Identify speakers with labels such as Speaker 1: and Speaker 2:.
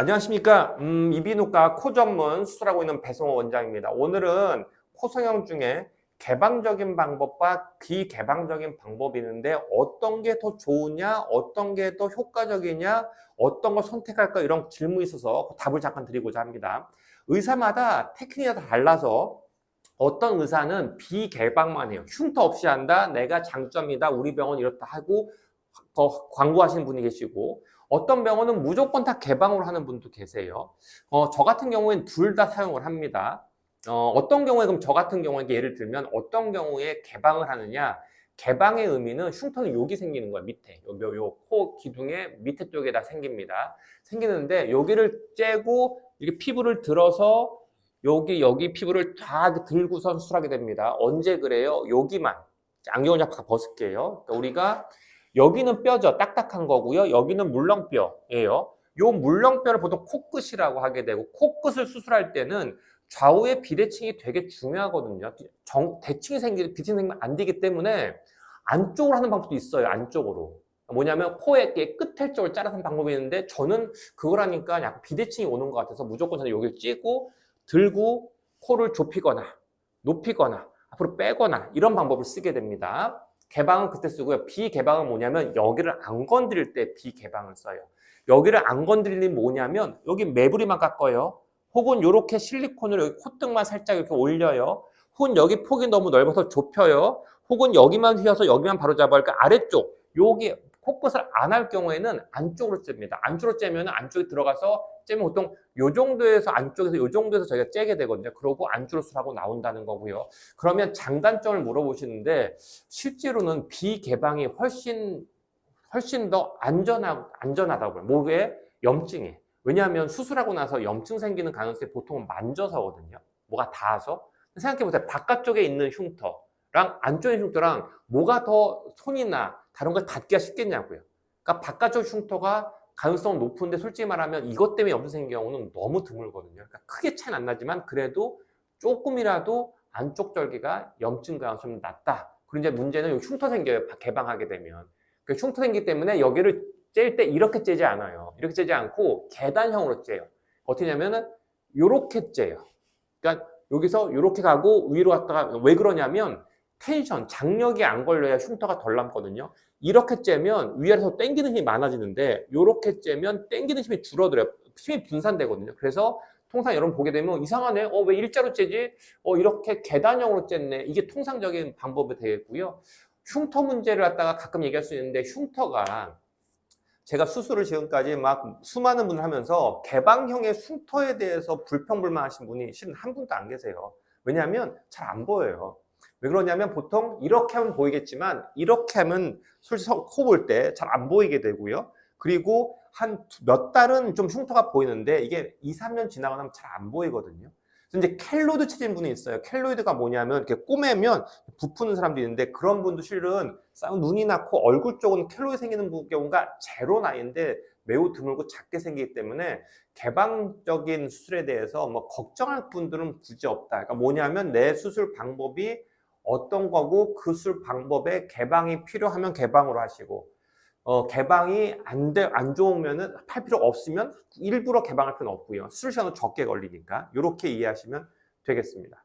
Speaker 1: 안녕하십니까. 음, 이비인후과 코 전문 수술하고 있는 배성호 원장입니다. 오늘은 코 성형 중에 개방적인 방법과 비개방적인 방법이 있는데 어떤 게 더 좋으냐, 어떤 게 더 효과적이냐, 어떤 걸 선택할까 이런 질문이 있어서 그 답을 잠깐 드리고자 합니다. 의사마다 테크닉이 다 달라서 어떤 의사는 비개방만 해요. 흉터 없이 한다. 내가 장점이다. 우리 병원 이렇다 하고 더 광고하시는 분이 계시고 어떤 병원은 무조건 다 개방으로 하는 분도 계세요. 어, 저 같은 경우에는 둘다 사용을 합니다. 어, 어떤 경우에 그럼 저 같은 경우에 예를 들면 어떤 경우에 개방을 하느냐? 개방의 의미는 흉터는 여기 생기는 거야 밑에 요코 기둥의 밑에 쪽에다 생깁니다. 생기는데 여기를 째고 이렇게 피부를 들어서 여기 여기 피부를 다 들고선 수술하게 됩니다. 언제 그래요? 여기만 안경을 잠깐 벗을게요. 그러니까 우리가 여기는 뼈죠. 딱딱한 거고요. 여기는 물렁뼈예요. 요 물렁뼈를 보통 코끝이라고 하게 되고 코끝을 수술할 때는 좌우의 비대칭이 되게 중요하거든요. 정, 대칭이 생기, 비대칭이 생기면 안 되기 때문에 안쪽으로 하는 방법도 있어요. 안쪽으로. 뭐냐면 코의 끝에 쪽을 자르는 방법이 있는데 저는 그걸 하니까 약간 비대칭이 오는 것 같아서 무조건 저는 여기를 찌고 들고 코를 좁히거나 높이거나 앞으로 빼거나 이런 방법을 쓰게 됩니다. 개방은 그때 쓰고요. 비개방은 뭐냐면 여기를 안 건드릴 때 비개방을 써요. 여기를 안 건드리는 뭐냐면 여기 매부리만 깎아요. 혹은 이렇게 실리콘으로 여기 콧등만 살짝 이렇게 올려요. 혹은 여기 폭이 너무 넓어서 좁혀요. 혹은 여기만 휘어서 여기만 바로 잡아요. 그러니까 아래쪽 여기 코끝을 안 할 경우에는 안쪽으로 잽니다. 안쪽으로 째면 안쪽에 들어가서 째면 보통 요 정도에서 안쪽에서 요 정도에서 저희가 째게 되거든요. 그러고 안쪽으로 수술하고 나온다는 거고요. 그러면 장단점을 물어보시는데 실제로는 비개방이 훨씬 훨씬 더 안전하, 안전하다고요. 목에 염증이. 왜냐하면 수술하고 나서 염증 생기는 가능성이 보통은 만져서거든요. 뭐가 닿아서. 생각해보세요. 바깥쪽에 있는 흉터랑 안쪽에 흉터랑 뭐가 더 손이나 다른 걸 닿기가 쉽겠냐고요. 그러니까 바깥쪽 흉터가 가능성 높은데 솔직히 말하면 이것 때문에 염증 생긴 경우는 너무 드물거든요. 그러니까 크게 차이는 안 나지만 그래도 조금이라도 안쪽 절개가 염증 가능성이 낮다. 이제 문제는 여기 흉터 생겨요. 개방하게 되면. 그 흉터 생기기 때문에 여기를 찔 때 이렇게 째지 않아요. 이렇게 째지 않고 계단형으로 째요. 어떻게 냐면은 요렇게 째요. 그러니까 여기서 요렇게 가고 위로 갔다가 왜 그러냐면 텐션, 장력이 안 걸려야 흉터가 덜 남거든요. 이렇게 째면 위아래서 당기는 힘이 많아지는데 요렇게 째면 당기는 힘이 줄어들어요. 힘이 분산되거든요. 그래서 통상 여러분 보게 되면 이상하네. 어, 왜 일자로 째지? 어, 이렇게 계단형으로 쨌네. 이게 통상적인 방법이 되겠고요. 흉터 문제를 갖다가 가끔 얘기할 수 있는데 흉터가 제가 수술을 지금까지 막 수많은 분을 하면서 개방형의 흉터에 대해서 불평불만 하신 분이 실은 한 분도 안 계세요. 왜냐하면 잘 안 보여요. 왜 그러냐면 보통 이렇게 하면 보이겠지만 이렇게 하면 솔직히 코 볼 때 잘 안 보이게 되고요. 그리고 한 몇 달은 좀 흉터가 보이는데 이게 2, 3년 지나고 나면 잘 안 보이거든요. 그래서 이제 켈로이드 체진 분이 있어요. 켈로이드가 뭐냐면 이렇게 꼬매면 부푸는 사람도 있는데 그런 분도 실은 눈이나 코, 얼굴 쪽은 켈로이드 생기는 경우가 제로 나이인데 매우 드물고 작게 생기기 때문에 개방적인 수술에 대해서 뭐 걱정할 분들은 굳이 없다. 그러니까 뭐냐면 내 수술 방법이 어떤 거고 그 수술 방법에 개방이 필요하면 개방으로 하시고 어, 개방이 안, 돼, 안 좋으면은 팔 필요 없으면 일부러 개방할 필요는 없고요. 수술 시간은 적게 걸리니까 이렇게 이해하시면 되겠습니다.